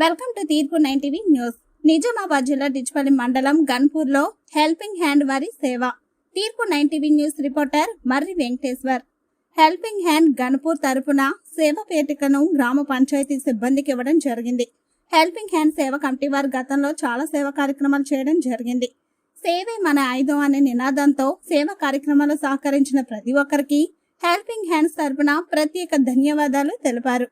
Welcome to Teerpu nine TV news. Nizamabad జిల్లా డిచ్పల్లి మండలం గన్పూర్లో హెల్పింగ్ హ్యాండ్ వారి సేవ. Teerpu nine TV news reporter Marri Venkateshwar. Helping hand Ganpur తరపున సేవ పేటికను గ్రామ పంచాయతీ సిబ్బందికి ఇవ్వడం జరిగింది. హెల్పింగ్ హ్యాండ్ సేవ కమిటీ వారు గతంలో చాలా సేవా కార్యక్రమాలు చేయడం జరిగింది. సేవే మన ఆయుధం అనే నినాదంతో సేవా కార్యక్రమాలు సహకరించిన ప్రతి ఒక్కరికి హెల్పింగ్ హ్యాండ్స్ తరపున ప్రత్యేక ధన్యవాదాలు తెలిపారు.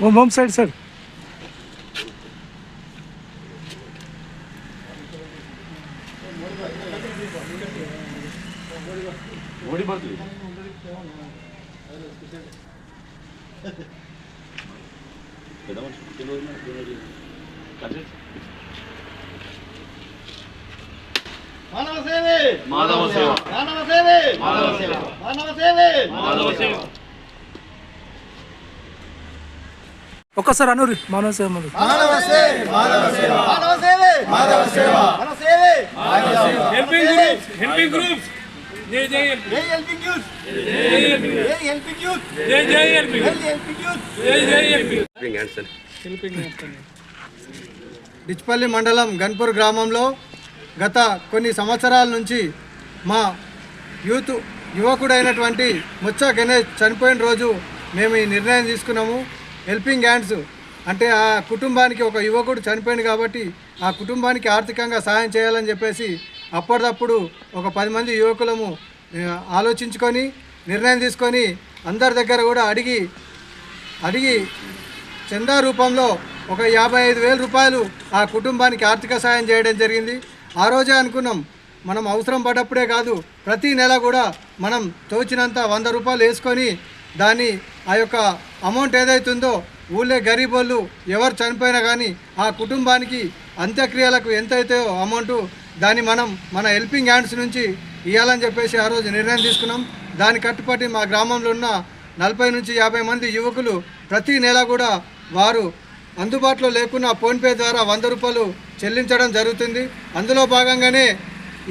ఓ హోమ్ సైడ్ సార్ మానవ సేవే మాధవ సేవ మానవ సేవే మాధవ సేవ మానవ సేవే మాధవ సేవ ఒక్కసారి అనూరి మానవ సేవ మొదలు. మానవ సేవే మానవ సేవ మానవ సేవే మానవ సేవ మన సేవే హెల్పింగ్ హెల్పింగ్ గ్రూప్స్ జై జై హెల్పింగ్ ఏ హెల్పింగ్ యూత్ జై హెల్పింగ్ ఏ హెల్పింగ్ యూత్ జై జై హెల్పింగ్ ఏ హెల్పింగ్ యూత్ జై జై హెల్పింగ్ డిచ్పల్లి మండలం గన్పూర్ గ్రామంలో గత కొన్ని సంవత్సరాల నుంచి మా యూత్ యువకుడైనటువంటి ముచ్చ గణేష్ చనిపోయిన రోజు మేము ఈ నిర్ణయం తీసుకున్నాము. హెల్పింగ్ హ్యాండ్స్ అంటే ఆ కుటుంబానికి ఒక యువకుడు చనిపోయింది కాబట్టి ఆ కుటుంబానికి ఆర్థికంగా సహాయం చేయాలని చెప్పేసి అప్పటిదప్పుడు ఒక పది మంది యువకులము ఆలోచించుకొని నిర్ణయం తీసుకొని అందరి దగ్గర కూడా అడిగి అడిగి చందా రూపంలో ఒక యాభై ఐదు వేల రూపాయలు ఆ కుటుంబానికి ఆర్థిక సాయం చేయడం జరిగింది. ఆ రోజే అనుకున్నాం మనం అవసరం పడ్డప్పుడే కాదు ప్రతి నెల కూడా మనం తోచినంత వంద రూపాయలు వేసుకొని దాన్ని ఆ యొక్క అమౌంట్ ఏదైతుందో ఊళ్ళో గరీబోళ్ళు ఎవరు చనిపోయినా కానీ ఆ కుటుంబానికి అంత్యక్రియలకు ఎంతైతే అమౌంట్ దాన్ని మనం మన హెల్పింగ్ హ్యాండ్స్ నుంచి ఇవ్వాలని చెప్పేసి ఆ రోజు నిర్ణయం తీసుకున్నాం. దాని కట్టుబట్టి మా గ్రామంలో ఉన్న నలభై నుంచి యాభై మంది యువకులు ప్రతి నెల కూడా వారు అందుబాటులో లేకున్నా ఫోన్పే ద్వారా వంద రూపాయలు చెల్లించడం జరుగుతుంది. అందులో భాగంగానే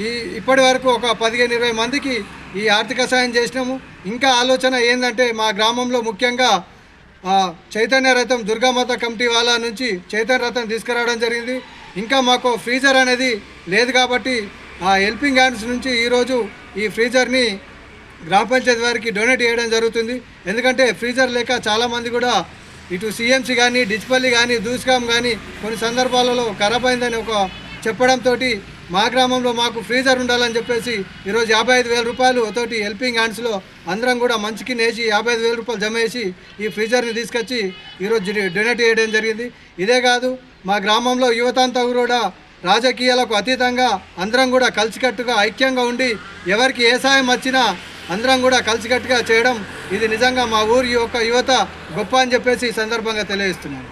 ఈ ఇప్పటి వరకు ఒక పదిహేను ఇరవై మందికి ఈ ఆర్థిక సాయం చేసినాము. ఇంకా ఆలోచన ఏంటంటే మా గ్రామంలో ముఖ్యంగా చైతన్య రథం దుర్గామాత కమిటీ వాళ్ళ నుంచి చైతన్య రథం తీసుకురావడం జరిగింది. ఇంకా మాకు ఫ్రీజర్ అనేది లేదు కాబట్టి ఆ హెల్పింగ్ హ్యాండ్స్ నుంచి ఈరోజు ఈ ఫ్రీజర్ని గ్రామ పంచాయతీ వారికి డొనేట్ చేయడం జరుగుతుంది. ఎందుకంటే ఫ్రీజర్ లేక చాలామంది కూడా ఇటు సీఎంసీ కానీ డిచ్పల్లి కానీ దూస్కాం కానీ కొన్ని సందర్భాలలో ఖరాబ్ అయిందని ఒక చెప్పడంతో మా గ్రామంలో మాకు ఫ్రీజర్ ఉండాలని చెప్పేసి ఈరోజు యాభై ఐదు వేల రూపాయలు తోటి హెల్పింగ్ హ్యాండ్స్లో అందరం కూడా మంచికి నేసి యాభై ఐదు వేల రూపాయలు జమ చేసి ఈ ఫ్రీజర్ని తీసుకొచ్చి ఈరోజు డొనేట్ చేయడం జరిగింది. ఇదే కాదు మా గ్రామంలో యువత అంతా కూడా రాజకీయాలకు అతీతంగా అందరం కూడా కలిసికట్టుగా ఐక్యంగా ఉండి ఎవరికి ఏ సాయం వచ్చినా అందరం కూడా కలిసికట్టుగా చేయడం ఇది నిజంగా మా ఊరి యొక్క యువత గొప్ప అని చెప్పేసి ఈ సందర్భంగా తెలియజేస్తున్నాను.